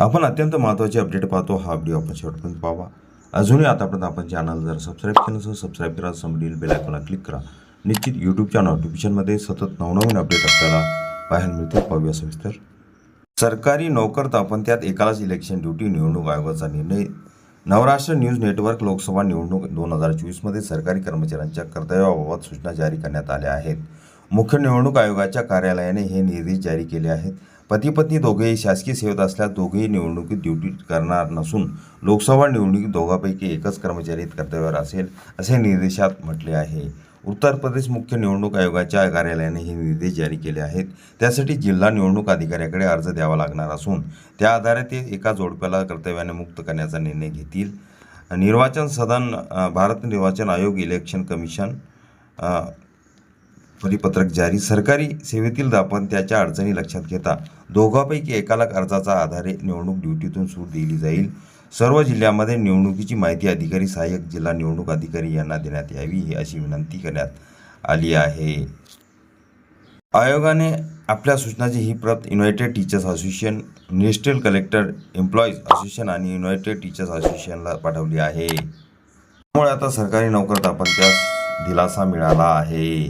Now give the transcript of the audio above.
आपण अत्यंत महत्त्वाचे अपडेट पाहतो. हा व्हिडिओ आपण शेवटपर्यंत पाहा अजूनही आतापर्यंत आपण चॅनल जर सबस्क्राईब केलं नसेल सबस्क्राईब करा. समोरील बेल आयकॉनला क्लिक करा. निश्चित यूट्यूबच्या नोटिफिकेशनमध्ये सतत नवनवीन अपडेट आपल्याला पाहायला मिळते पाहूया सविस्तर. सरकारी नोकर आपण त्यात एकालाच इलेक्शन ड्युटी निवडणूक आयोगाचा निर्णय. नवराष्ट्र न्यूज नेटवर्क लोकसभा निवडणूक दोन हजार चोवीसमध्ये सरकारी कर्मचाऱ्यांच्या कर्तव्याबाबत सूचना जारी करण्यात आल्या आहेत. मुख्य निवडणूक आयोगाच्या कार्यालयाने हे निर्देश जारी केले आहेत. पती पत्नी दोघेही शासकीय सेवेत असल्यास दोघेही निवडणुकीत ड्युटी करणार नसून लोकसभा निवडणुकीत दोघांपैकी एकच कर्मचारी कर्तव्यावर असेल असे निर्देशात म्हटले आहे. उत्तर प्रदेश मुख्य निवडणूक आयोगाच्या कार्यालयाने हे निर्देश जारी केले आहेत. त्यासाठी जिल्हा निवडणूक अधिकाऱ्याकडे अर्ज द्यावा लागणार असून त्या आधारे ते एका जोडप्याला कर्तव्याने मुक्त करण्याचा निर्णय घेतील. निर्वाचन सदन भारत निर्वाचन आयोग इलेक्शन कमिशन परिपत्रक जारी. सरकारी सेवेतील दापण त्याच्या अडचणी लक्षात घेता दोघांपैकी एकाला अर्जाचा आधारे निवडणूक ड्युटीतून सूट दिली जाईल. सर्व जिल्ह्यामध्ये निवडणुकीची माहिती अधिकारी सहाय्यक जिल्हा निवडणूक अधिकारी यांना देण्यात यावी ही अशी विनंती करण्यात आली आहे. आयोगाने आपल्या सूचनाची ही प्रत united teachers association national collector employees association आणि युनायटेड टीचर्स असोसिएशनला पाठवली आहे. त्यामुळे आता सरकारी नोकर दापण त्यास दिलासा मिळाला आहे.